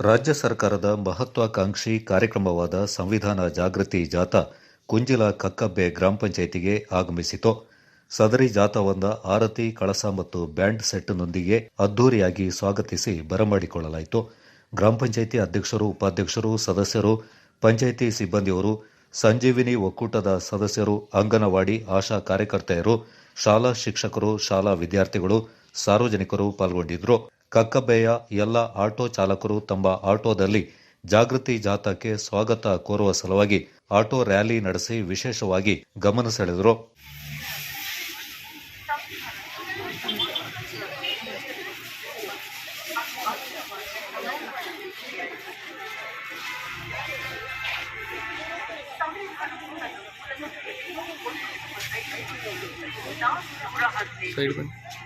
ರಾಜ್ಯ ಸರ್ಕಾರದ ಮಹತ್ವಾಕಾಂಕ್ಷಿ ಕಾರ್ಯಕ್ರಮವಾದ ಸಂವಿಧಾನ ಜಾಗೃತಿ ಜಾಥಾ ಕುಂಜಿಲ ಕಕ್ಕಬ್ಬೆ ಗ್ರಾಮ ಪಂಚಾಯಿತಿಗೆ ಆಗಮಿಸಿತು. ಸದರಿ ಜಾಥಾವೊಂದ ಆರತಿ, ಕಳಸ ಮತ್ತು ಬ್ಯಾಂಡ್ ಸೆಟ್ನೊಂದಿಗೆ ಅದ್ದೂರಿಯಾಗಿ ಸ್ವಾಗತಿಸಿ ಬರಮಾಡಿಕೊಳ್ಳಲಾಯಿತು. ಗ್ರಾಮ ಪಂಚಾಯಿತಿ ಅಧ್ಯಕ್ಷರು, ಉಪಾಧ್ಯಕ್ಷರು, ಸದಸ್ಯರು, ಪಂಚಾಯಿತಿ ಸಿಬ್ಬಂದಿಯವರು, ಸಂಜೀವಿನಿ ಒಕ್ಕೂಟದ ಸದಸ್ಯರು, ಅಂಗನವಾಡಿ ಆಶಾ ಕಾರ್ಯಕರ್ತೆಯರು, ಶಾಲಾ ಶಿಕ್ಷಕರು, ಶಾಲಾ ವಿದ್ಯಾರ್ಥಿಗಳು, ಸಾರ್ವಜನಿಕರು ಪಾಲ್ಗೊಂಡಿದ್ದರು. ಕಕ್ಕಬ್ಬೆಯ ಎಲ್ಲ ಆಟೋ ಚಾಲಕರು ತಮ್ಮ ಆಟೋದಲ್ಲಿ ಜಾಗೃತಿ ಜಾಥಾಕ್ಕೆ ಸ್ವಾಗತ ಕೋರುವ ಸಲುವಾಗಿ ಆಟೋ ರ್ಯಾಲಿ ನಡೆಸಿ ವಿಶೇಷವಾಗಿ ಗಮನ ಸೆಳೆದರು. ಸೈಡ್ ಬನ್ನಿ.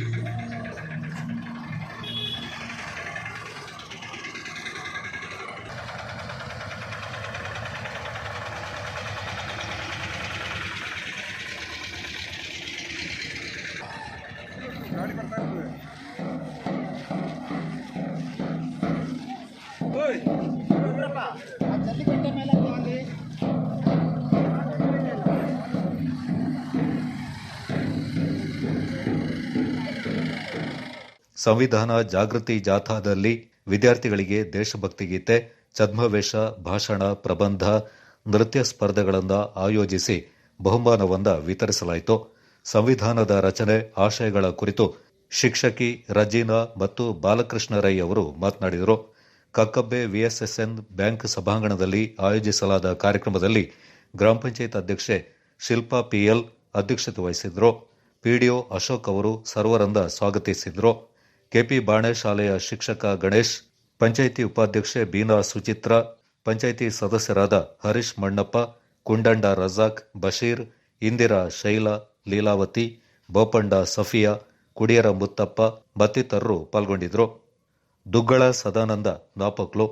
ಸಂವಿಧಾನ ಜಾಗೃತಿ ಜಾಥಾದಲ್ಲಿ ವಿದ್ಯಾರ್ಥಿಗಳಿಗೆ ದೇಶಭಕ್ತಿ ಗೀತೆ ಛದ್ಮವೇಷ, ಭಾಷಣ, ಪ್ರಬಂಧ, ನೃತ್ಯ ಸ್ಪರ್ಧೆಗಳನ್ನು ಆಯೋಜಿಸಿ ಬಹುಮಾನವನ್ನ ವಿತರಿಸಲಾಯಿತು. ಸಂವಿಧಾನದ ರಚನೆ ಆಶಯಗಳ ಕುರಿತು ಶಿಕ್ಷಕಿ ರಜೀನಾ ಮತ್ತು ಬಾಲಕೃಷ್ಣ ರೈ ಅವರು ಮಾತನಾಡಿದರು. ಕಕ್ಕಬ್ಬೆ ವಿಎಸ್ಎಸ್ಎನ್ ಬ್ಯಾಂಕ್ ಸಭಾಂಗಣದಲ್ಲಿ ಆಯೋಜಿಸಲಾದ ಕಾರ್ಯಕ್ರಮದಲ್ಲಿ ಗ್ರಾಮ ಪಂಚಾಯತ್ ಅಧ್ಯಕ್ಷೆ ಶಿಲ್ಪಾ ಪಿಎಲ್ ಅಧ್ಯಕ್ಷತೆ ವಹಿಸಿದ್ರು ಪಿಡಿಒ ಅಶೋಕ್ ಅವರು ಸರ್ವರಂದ ಸ್ವಾಗತಿಸಿದ್ರು ಕೆಪಿ ಬಾಣೆ ಶಾಲೆಯ ಶಿಕ್ಷಕ ಗಣೇಶ್, ಪಂಚಾಯಿತಿ ಉಪಾಧ್ಯಕ್ಷೆ ಬೀನಾ ಸುಚಿತ್ರ, ಪಂಚಾಯಿತಿ ಸದಸ್ಯರಾದ ಹರೀಶ್ ಮಣ್ಣಪ್ಪ, ಕುಂಡಂಡ ರಜಾಕ್, ಬಶೀರ್, ಇಂದಿರಾ ಶೈಲಾ, ಲೀಲಾವತಿ, ಬೋಪಂಡ ಸಫಿಯಾ, ಕುಡಿಯರ ಮುತ್ತಪ್ಪ ಮತ್ತಿತರರು ಪಾಲ್ಗೊಂಡಿದ್ರು ದುಗ್ಗಳ ಸದಾನಂದ ನಾಪಕ್ಲು.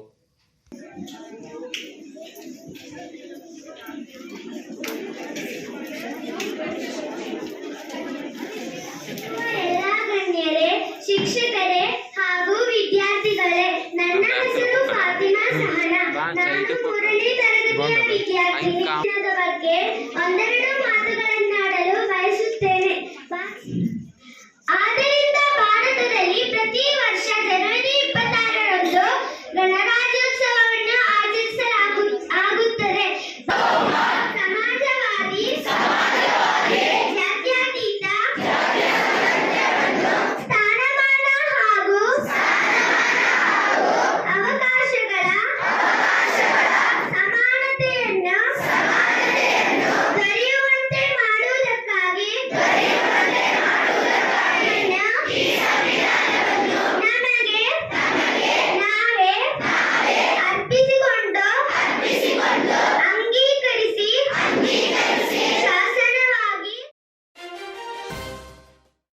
ಬಗ್ಗೆ ಒಂದೆರಡು